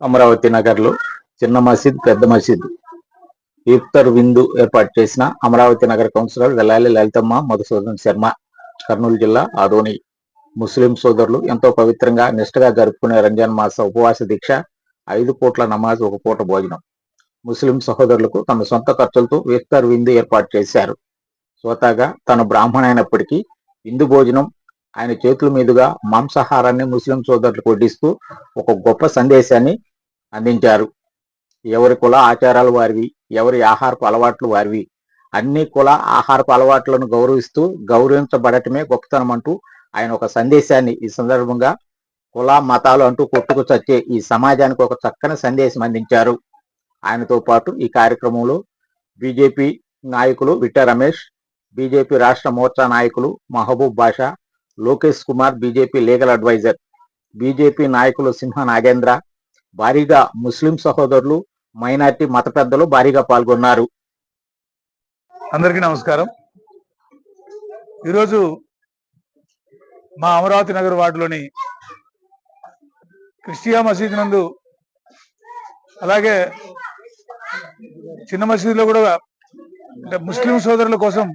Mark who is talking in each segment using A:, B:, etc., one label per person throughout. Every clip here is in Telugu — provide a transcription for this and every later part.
A: అమరావతి నగర్లో చిన్న మసీద్ పెద్ద మసీద్. ఈఫ్తర్ విందు ఏర్పాటు చేసిన అమరావతి నగర కౌన్సిలర్ వెల్లాలి లలితమ్మ మధుసూదన్ శర్మ కర్నూలు జిల్లా ఆదోని. ముస్లిం సోదరులు ఎంతో పవిత్రంగా నిష్ఠగా జరుపుకునే రంజాన్ మాస ఉపవాస దీక్ష ఐదు పూట్ల నమాజ్ ఒక పూట భోజనం. ముస్లిం సహోదరులకు తమ సొంత ఖర్చులతో ఇఫ్తార్ విందు ఏర్పాటు చేశారు. సోతాగా తను బ్రాహ్మణ అయినప్పటికీ విందు భోజనం ఆయన చేతుల మీదుగా మాంసాహారాన్ని ముస్లిం సోదరులకు వడ్డిస్తూ ఒక గొప్ప సందేశాన్ని అందించారు. ఎవరి కుల ఆచారాలు వారివి ఎవరి ఆహారపు అలవాట్లు వారివి అన్ని కుల ఆహారపు అలవాట్లను గౌరవిస్తూ గౌరవించబడటమే గొప్పతనం అంటూ ఆయన ఒక సందేశాన్ని ఈ సందర్భంగా కుల మతాలు అంటూ కొట్టుకు చచ్చే ఈ సమాజానికి ఒక చక్కని సందేశం అందించారు. ఆయనతో పాటు ఈ కార్యక్రమంలో బీజేపీ నాయకులు విట్ట రమేష్ బీజేపీ రాష్ట్ర మోర్చా నాయకులు Mahaboob Basha Lokesh Kumar BJP legal adviser. BJP నాయకులు సింహ నాగేంద్ర భారీగా ముస్లిం సహోదరులు మైనార్టీ మత పెద్దలు భారీగా పాల్గొన్నారు.
B: అందరికీ నమస్కారం. ఈరోజు మా అమరావతి నగర్ వార్డులోని క్రిస్టియా మసీద్ నందు అలాగే చిన్న మసీదులో కూడా అంటే ముస్లిం సోదరుల కోసం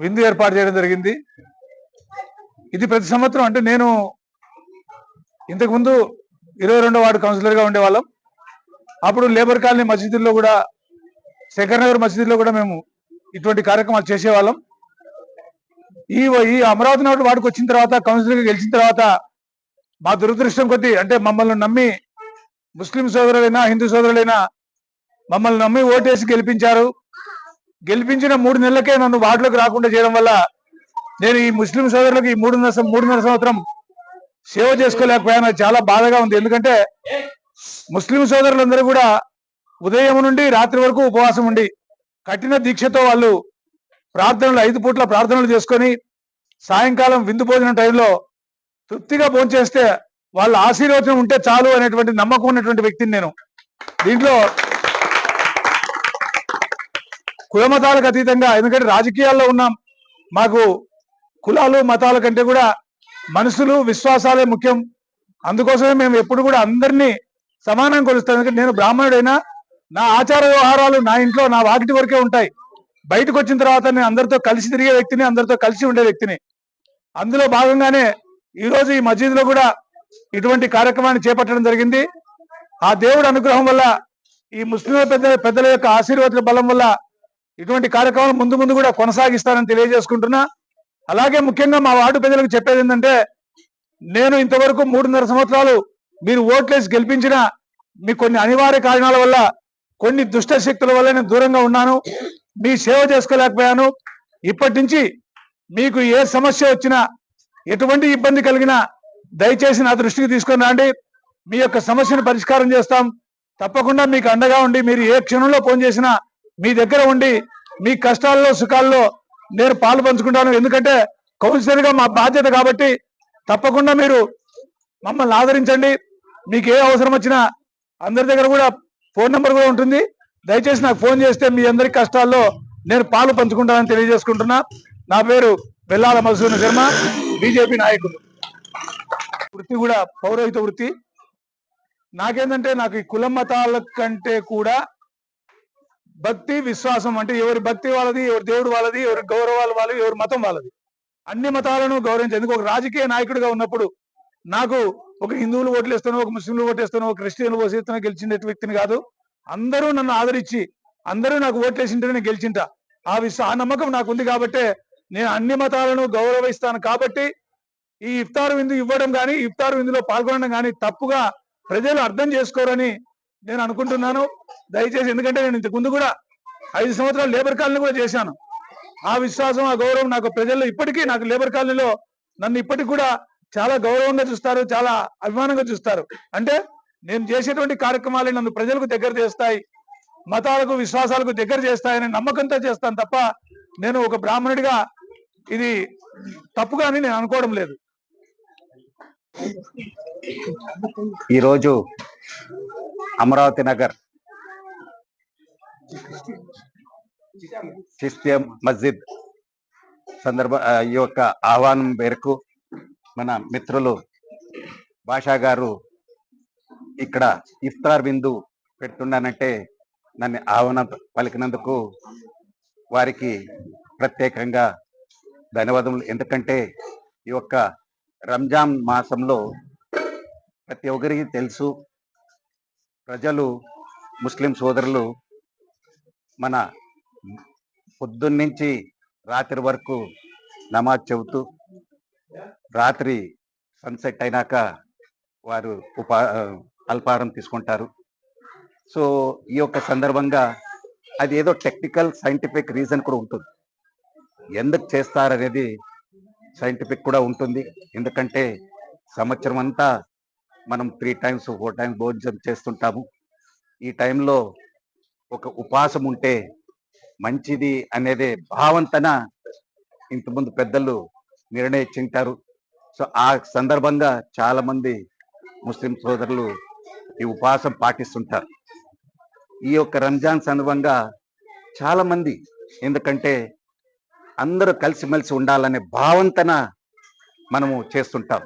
B: విందు ఏర్పాటు చేయడం జరిగింది. ఇది ప్రతి సంవత్సరం అంటే నేను ఇంతకుముందు ఇరవై రెండో వార్డు కౌన్సిలర్గా ఉండేవాళ్ళం. అప్పుడు లేబర్ కాలనీ మసీదుల్లో కూడా శేఖర్ నగర్ మసీదులో కూడా మేము ఇటువంటి కార్యక్రమాలు చేసేవాళ్ళం. ఈ ఈ అమరావతి నాడు వాడికి వచ్చిన తర్వాత కౌన్సిలర్గా గెలిచిన తర్వాత మా దురదృష్టం కొద్దీ అంటే మమ్మల్ని నమ్మి ముస్లిం సోదరులైనా హిందూ సోదరులైనా మమ్మల్ని నమ్మి ఓటేసి గెలిపించారు. గెలిపించిన మూడు నెలలకే నన్ను వార్డులోకి రాకుండా చేయడం వల్ల నేను ఈ ముస్లిం సోదరులకు ఈ మూడున్నర మూడున్నర సంవత్సరం సేవ చేసుకోలేకపోయాను. చాలా బాధగా ఉంది. ఎందుకంటే ముస్లిం సోదరులందరూ కూడా ఉదయం నుండి రాత్రి వరకు ఉపవాసం ఉండి కఠిన దీక్షతో వాళ్ళు ప్రార్థనలు ఐదు పూట్ల ప్రార్థనలు చేసుకొని సాయంకాలం విందు భోజనం టైంలో తృప్తిగా భోంచేస్తే వాళ్ళ ఆశీర్వచనం ఉంటే చాలు అనేటువంటి నమ్మకం ఉన్నటువంటి వ్యక్తిని నేను. దీంట్లో కులమతాలకు అతీతంగా ఎందుకంటే రాజకీయాల్లో ఉన్నాం. మాకు కులాలు మతాల కంటే కూడా మనసులు విశ్వాసాలే ముఖ్యం. అందుకోసమే మేము ఎప్పుడు కూడా అందరినీ సమానం కొలుస్తాం. ఎందుకంటే నేను బ్రాహ్మణుడైనా నా ఆచార వ్యవహారాలు నా ఇంట్లో నా వాకిటి వరకే ఉంటాయి. బయటకు వచ్చిన తర్వాత నేను అందరితో కలిసి తిరిగే వ్యక్తిని అందరితో కలిసి ఉండే వ్యక్తిని. అందులో భాగంగానే ఈ ఈ మసీదులో కూడా ఇటువంటి కార్యక్రమాన్ని చేపట్టడం జరిగింది. ఆ దేవుడి అనుగ్రహం వల్ల ఈ ముస్లిం పెద్ద పెద్దల యొక్క ఆశీర్వాద బలం వల్ల ఇటువంటి కార్యక్రమాలు ముందు ముందు కూడా కొనసాగిస్తానని తెలియజేసుకుంటున్నా. అలాగే ముఖ్యంగా మా వార్డు ప్రజలకు చెప్పేది ఏంటంటే నేను ఇంతవరకు మూడున్నర సంవత్సరాలు మీరు ఓట్లేసి గెలిపించిన మీ కొన్ని అనివార్య కారణాల వల్ల కొన్ని దుష్ట శక్తుల వల్ల నేను దూరంగా ఉన్నాను. మీ సేవ చేసుకోలేకపోయాను. ఇప్పటి నుంచి మీకు ఏ సమస్య వచ్చినా ఎటువంటి ఇబ్బంది కలిగినా దయచేసి నా దృష్టికి తీసుకుని రండి. మీ యొక్క సమస్యను పరిష్కారం చేస్తాం. తప్పకుండా మీకు అండగా ఉండి మీరు ఏ క్షణంలో ఫోన్ చేసినా మీ దగ్గర ఉండి మీ కష్టాల్లో సుఖాల్లో నేను పాలు పంచుకుంటాను. ఎందుకంటే కౌన్సిలర్గా మా బాధ్యత కాబట్టి తప్పకుండా మీరు మమ్మల్ని ఆదరించండి. మీకు ఏ అవసరం వచ్చినా అందరి దగ్గర కూడా ఫోన్ నెంబర్ కూడా ఉంటుంది. దయచేసి నాకు ఫోన్ చేస్తే మీ అందరి కష్టాల్లో నేను పాలు పంచుకుంటానని తెలియజేసుకుంటున్నా. నా పేరు వెల్లాల మధుసూదన శర్మ బీజేపీ నాయకుడు. వృత్తి కూడా పౌరోహిత వృత్తి. నాకేంటంటే నాకు ఈ కులం మతాల కంటే కూడా భక్తి విశ్వాసం అంటే ఎవరి భక్తి వాళ్ళది ఎవరి దేవుడు వాళ్ళది ఎవరి గౌరవాలు వాళ్ళది ఎవరి మతం వాళ్ళది. అన్ని మతాలను గౌరవించి ఎందుకు ఒక రాజకీయ నాయకుడిగా ఉన్నప్పుడు నాకు ఒక హిందువులు ఓట్లేస్తాను ఒక ముస్లింలు ఓటేస్తాను ఒక క్రిస్టియన్లు ఓటేస్తాను గెలిచిన వ్యక్తిని కాదు. అందరూ నన్ను ఆదరించి అందరూ నాకు ఓట్లేసింటే నేను గెలిచింట. ఆ విశ్వ ఆ నమ్మకం నాకు ఉంది కాబట్టి నేను అన్ని మతాలను గౌరవిస్తాను కాబట్టి ఈ ఇఫ్తార్ విందు ఇవ్వడం కానీ ఇఫ్తార్ విందులో పాల్గొనడం కానీ తప్పుగా ప్రజలు అర్థం చేసుకోరని నేను అనుకుంటున్నాను దయచేసి ఎందుకంటే నేను ఇంతకు ముందు కూడా ఐదు సంవత్సరాలు లేబర్ కాలనీ కూడా చేశాను. ఆ విశ్వాసం ఆ గౌరవం నాకు ప్రజల్లో ఇప్పటికీ నాకు లేబర్ కాలనీలో నన్ను ఇప్పటికి కూడా చాలా గౌరవంగా చూస్తారు చాలా అభిమానంగా చూస్తారు. అంటే నేను చేసేటువంటి కార్యక్రమాలు నన్ను ప్రజలకు దగ్గర చేస్తాయి మతాలకు విశ్వాసాలకు దగ్గర చేస్తాయని నమ్మకంతో చేస్తాను తప్ప నేను ఒక బ్రాహ్మణుడిగా ఇది తప్పుగా అని నేను అనుకోవడం లేదు.
C: ఈరోజు అమరావతి నగర్. చిస్తియా మస్జిద్ సందర్భ ఈ యొక్క ఆహ్వానం మేరకు మన మిత్రులు భాషా గారు ఇక్కడ ఇఫ్తార్ విందు పెడుతున్నానంటే నన్ను ఆహ్వానం పలికినందుకు వారికి ప్రత్యేకంగా ధన్యవాదములు. ఎందుకంటే ఈ యొక్క రంజాన్ మాసంలో ప్రతి ఒక్కరికి తెలుసు ప్రజలు ముస్లిం సోదరులు మన పొద్దున్నుంచి రాత్రి వరకు నమాజ్ చెబుతూ రాత్రి సన్సెట్ అయినాక వారు ఉపా అల్పాహారం తీసుకుంటారు. సో ఈ యొక్క సందర్భంగా అది ఏదో టెక్నికల్ సైంటిఫిక్ రీజన్ కూడా ఉంటుంది. ఎందుకు చేస్తారనేది సైంటిఫిక్ కూడా ఉంటుంది. ఎందుకంటే సంవత్సరం అంతా మనం త్రీ టైమ్స్ ఫోర్ టైమ్స్ భోజనం చేస్తుంటాము. ఈ టైంలో ఒక ఉపాసం ఉంటే మంచిది అనేది భావంతన ఇంతకుముందు పెద్దలు నిర్ణయించింటారు. సో ఆ సందర్భంగా చాలా మంది ముస్లిం సోదరులు ఈ ఉపాసం పాటిస్తుంటారు. ఈ యొక్క రంజాన్ సందర్భంగా చాలా మంది ఎందుకంటే అందరూ కలిసిమెలిసి ఉండాలనే భావంతన మనము చేస్తుంటాం.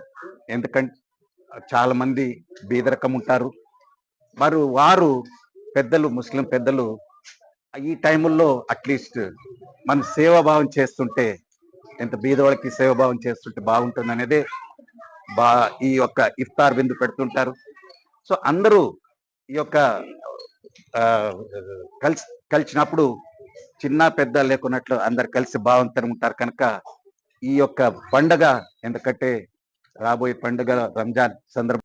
C: ఎందుకంటే చాలా మంది బీదరకం ఉంటారు మరి వారు పెద్దలు ముస్లిం పెద్దలు ఈ టైముల్లో అట్లీస్ట్ మనం సేవాభావం చేస్తుంటే ఎంత బీదవాళ్ళకి సేవాభావం చేస్తుంటే బాగుంటుంది అనేది బా ఈ యొక్క ఇఫ్తార్ బిందు పెడుతుంటారు. సో అందరూ ఈ యొక్క ఆ, కలిసి కలిసినప్పుడు చిన్న పెద్ద లేకున్నట్లు అందరు కలిసి భావంతో ఉంటారు. కనుక ఈ యొక్క పండగ ఎందుకంటే రాబోయే పండుగ రంజాన్ సందర్భం